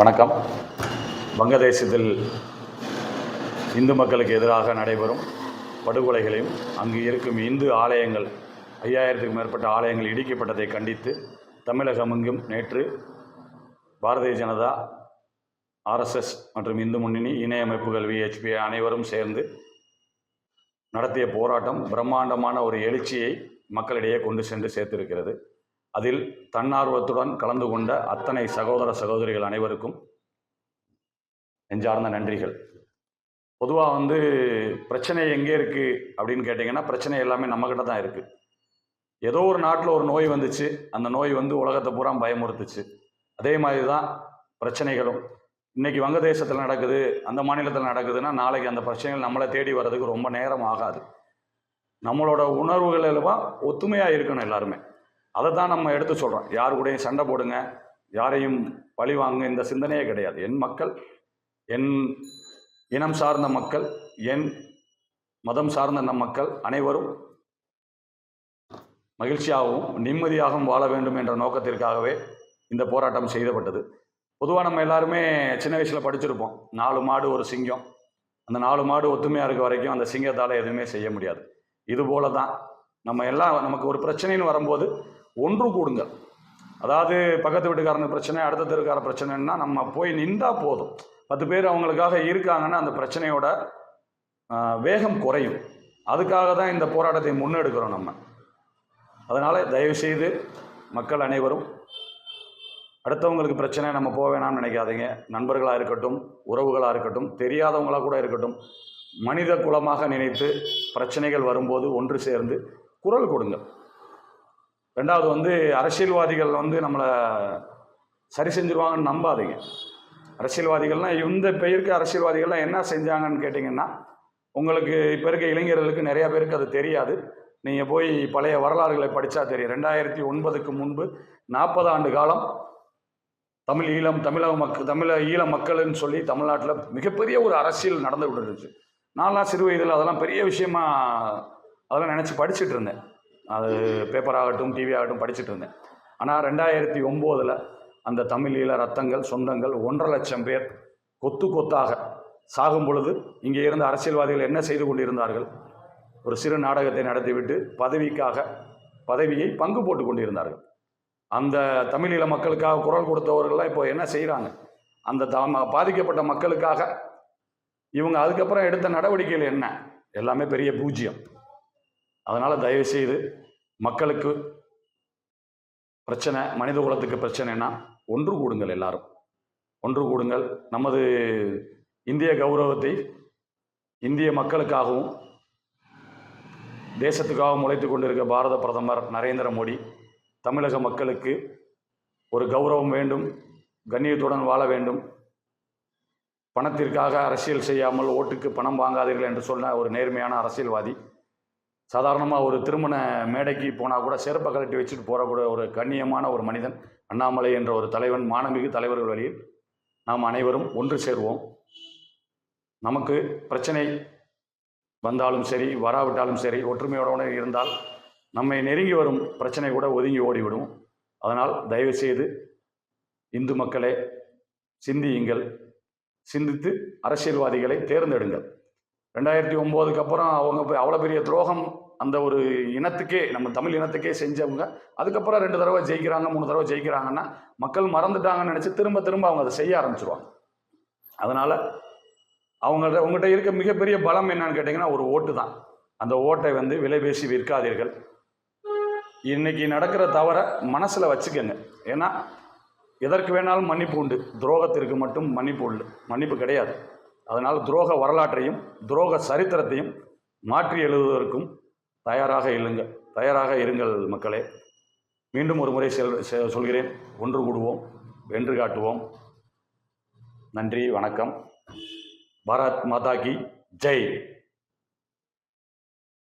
வணக்கம். வங்கதேசத்தில் இந்து மக்களுக்கு எதிராக நடைபெறும் படுகொலைகளையும் அங்கு இருக்கும் இந்து ஆலயங்கள் ஐயாயிரத்துக்கும் மேற்பட்ட ஆலயங்கள் இடிக்கப்பட்டதை கண்டித்து தமிழகம் எங்கும் நேற்று பாரதிய ஜனதா ஆர்எஸ்எஸ் மற்றும் இந்து முன்னணி இணை அமைப்புகள் விஹெச்பி அனைவரும் சேர்ந்து நடத்திய போராட்டம் பிரம்மாண்டமான ஒரு எழுச்சியை மக்களிடையே கொண்டு சென்று சேர்த்திருக்கிறது. அதில் தன்னார்வத்துடன் கலந்து கொண்ட அத்தனை சகோதர சகோதரிகள் அனைவருக்கும் நெஞ்சார்ந்த நன்றிகள். பொதுவாக வந்து பிரச்சனை எங்கே இருக்குது அப்படின்னு கேட்டிங்கன்னா பிரச்சனை எல்லாமே நம்மக்கிட்ட தான் இருக்குது ஏதோ ஒரு நாட்டில் ஒரு நோய் வந்துச்சு. அந்த நோய் வந்து உலகத்தை பூரா பயமுறுத்துச்சு. அதே மாதிரி தான் பிரச்சனைகளும். இன்றைக்கி வங்கதேசத்தில் நடக்குது அந்த மாநிலத்தில் நடக்குதுன்னா நாளைக்கு அந்த பிரச்சனைகள் நம்மளை தேடி வர்றதுக்கு ரொம்ப நேரம் ஆகாது. நம்மளோட உணர்வுகள் எல்லாம் ஒத்துமையாக இருக்கணும் எல்லாருமே. அதை தான் நம்ம எடுத்து சொல்கிறோம் யார் கூடயும் சண்டை போடுங்க. யாரையும் பழி வாங்க இந்த சிந்தனையே கிடையாது. என் மக்கள் என் இனம் சார்ந்த மக்கள் என் மதம் சார்ந்த நம் மக்கள் அனைவரும் மகிழ்ச்சியாகவும் நிம்மதியாகவும் வாழ வேண்டும் என்ற நோக்கத்திற்காகவே இந்த போராட்டம் செய்யப்பட்டது பொதுவாக நம்ம எல்லாருமே சின்ன வயசில் படிச்சிருப்போம். நாலு மாடு ஒரு சிங்கம். அந்த நாலு மாடு ஒத்துமையாக இருக்க வரைக்கும் அந்த சிங்கத்தால் எதுவுமே செய்ய முடியாது. இது போல தான் நம்ம எல்லாம் நமக்கு ஒரு பிரச்சனைன்னு வரும்போது ஒன்று கூடுங்கள் அதாவது பக்கத்து வீட்டுக்காரனுக்கு பிரச்சனை அடுத்த தெருக்கார பிரச்சனைன்னா நம்ம போய் நின்றா போதும். பத்து பேர் அவங்களுக்காக இருக்காங்கன்னா அந்த பிரச்சனையோட வேகம் குறையும். அதுக்காக தான் இந்த போராட்டத்தை முன்னெடுக்கிறோம் நம்ம. அதனால் தயவுசெய்து மக்கள் அனைவரும் அடுத்தவங்களுக்கு பிரச்சனை நம்ம போக வேணாம்னு நினைக்காதீங்க. நண்பர்களாக இருக்கட்டும் உறவுகளாக இருக்கட்டும் தெரியாதவங்களாக கூட இருக்கட்டும் மனித குலமாக நினைத்து பிரச்சனைகள் வரும்போது ஒன்று சேர்ந்து குரல் கொடுங்க. ரெண்டாவது வந்து அரசியல்வாதிகள் வந்து நம்மளை சரி செஞ்சுருவாங்கன்னு நம்பாதீங்க. அரசியல்வாதிகள்லாம் இந்த பெயருக்கு அரசியல்வாதிகள்லாம் என்ன செஞ்சாங்கன்னு கேட்டிங்கன்னா உங்களுக்கு இப்போ இருக்க இளைஞர்களுக்கு நிறையா பேருக்கு அது தெரியாது. நீங்கள் போய் பழைய வரலாறுகளை படித்தா தெரியும். ரெண்டாயிரத்தி ஒன்பதுக்கு முன்பு நாற்பது ஆண்டு காலம் தமிழ் ஈழம் தமிழக மக்கள் தமிழ ஈழ மக்கள்னு சொல்லி தமிழ்நாட்டில் மிகப்பெரிய ஒரு அரசியல் நடந்து இருந்துச்சு நான்லாம் சிறு வயதில் அதெல்லாம் பெரிய விஷயமா அதெல்லாம் நினச்சி படிச்சுட்டு இருந்தேன். அது பேப்பர் ஆகட்டும் டிவி ஆகட்டும் படிச்சுட்டு இருந்தேன். ஆனால் ரெண்டாயிரத்தி ஒம்போதில் அந்த தமிழீழ ரத்தங்கள் சொந்தங்கள் ஒன்றரை லட்சம் பேர் கொத்து கொத்தாக சாகும் பொழுது இங்கே இருந்த அரசியல்வாதிகள் என்ன செய்து கொண்டிருந்தார்கள்? ஒரு சிறு நாடகத்தை நடத்திவிட்டு பதவிக்காக பதவியை பங்கு போட்டு கொண்டிருந்தார்கள். அந்த தமிழீழ மக்களுக்காக குரல் கொடுத்தவர்கள்லாம் இப்போ என்ன செய்கிறாங்க அந்த தாம பாதிக்கப்பட்ட மக்களுக்காக இவங்க அதுக்கப்புறம் எடுத்த நடவடிக்கைகள் என்ன? எல்லாமே பெரிய பூஜ்ஜியம். அதனால் தயவுசெய்து மக்களுக்கு பிரச்சனை மனித குலத்துக்கு பிரச்சனைனா ஒன்று கூடுங்கள் எல்லாரும். ஒன்று கூடுங்கள். நமது இந்திய கௌரவத்தை இந்திய மக்களுக்காகவும் தேசத்துக்காகவும் உழைத்து கொண்டிருக்க பாரத பிரதமர் நரேந்திர மோடி தமிழக மக்களுக்கு ஒரு கௌரவம் வேண்டும் கண்ணியத்துடன் வாழ வேண்டும். பணத்திற்காக அரசியல் செய்யாமல் ஓட்டுக்கு பணம் வாங்காதீர்கள் என்று சொன்ன ஒரு நேர்மையான அரசியல்வாதி சாதாரணமாக ஒரு திருமண மேடைக்கு போனால் கூட செருப்பை கழட்டி வச்சுட்டு போகக்கூட ஒரு கண்ணியமான ஒரு மனிதன் அண்ணாமலை என்ற ஒரு தலைவன் மாணமிகு தலைவர்கள் வழியில் நாம் அனைவரும் ஒன்று சேருவோம். நமக்கு பிரச்சனை வந்தாலும் சரி வராவிட்டாலும் சரி ஒற்றுமையோடு இருந்தால் நம்மை நெருங்கி வரும் பிரச்சனை கூட ஒதுங்கி ஓடிவிடும். அதனால் தயவுசெய்து இந்து மக்களே சிந்தியுங்கள். சிந்தித்து அரசியல்வாதிகளை தேர்ந்தெடுங்கள். ரெண்டாயிரத்தி ஒம்போதுக்கு அப்புறம் அவங்க அவ்வளோ பெரிய துரோகம் அந்த ஒரு இனத்துக்கே நம்ம தமிழ் இனத்துக்கே செஞ்சவங்க. அதுக்கப்புறம் ரெண்டு தடவை ஜெயிக்கிறாங்க மூணு தடவை ஜெயிக்கிறாங்கன்னா மக்கள் மறந்துட்டாங்கன்னு நினச்சி திரும்ப திரும்ப அவங்க அதை செய்ய ஆரம்பிச்சிருவாங்க. அதனால் அவங்கள்ட்ட உங்கள்கிட்ட இருக்க மிகப்பெரிய பலம் என்னன்னு கேட்டிங்கன்னா ஒரு ஓட்டு தான். அந்த ஓட்டை வந்து விலை பேசி விற்காதீர்கள். இன்னைக்கு நடக்கிற தவறை மனசில் வச்சுக்கோங்க. ஏன்னா எதற்கு வேணாலும் மன்னிப்பு உண்டு. துரோகத்திற்கு மட்டும் மன்னிப்பு உண்டு. மன்னிப்பு கிடையாது. அதனால் துரோக வரலாற்றையும் துரோக சரித்திரத்தையும் மாற்றி எழுதுவதற்கும் தயாராக இல்லுங்க. தயாராக இருங்கள் மக்களே. மீண்டும் ஒரு முறை செல் சொல்கிறேன். ஒன்று கூடுவோம் வென்று காட்டுவோம். நன்றி வணக்கம். பாரத் மாதா கி ஜெய்.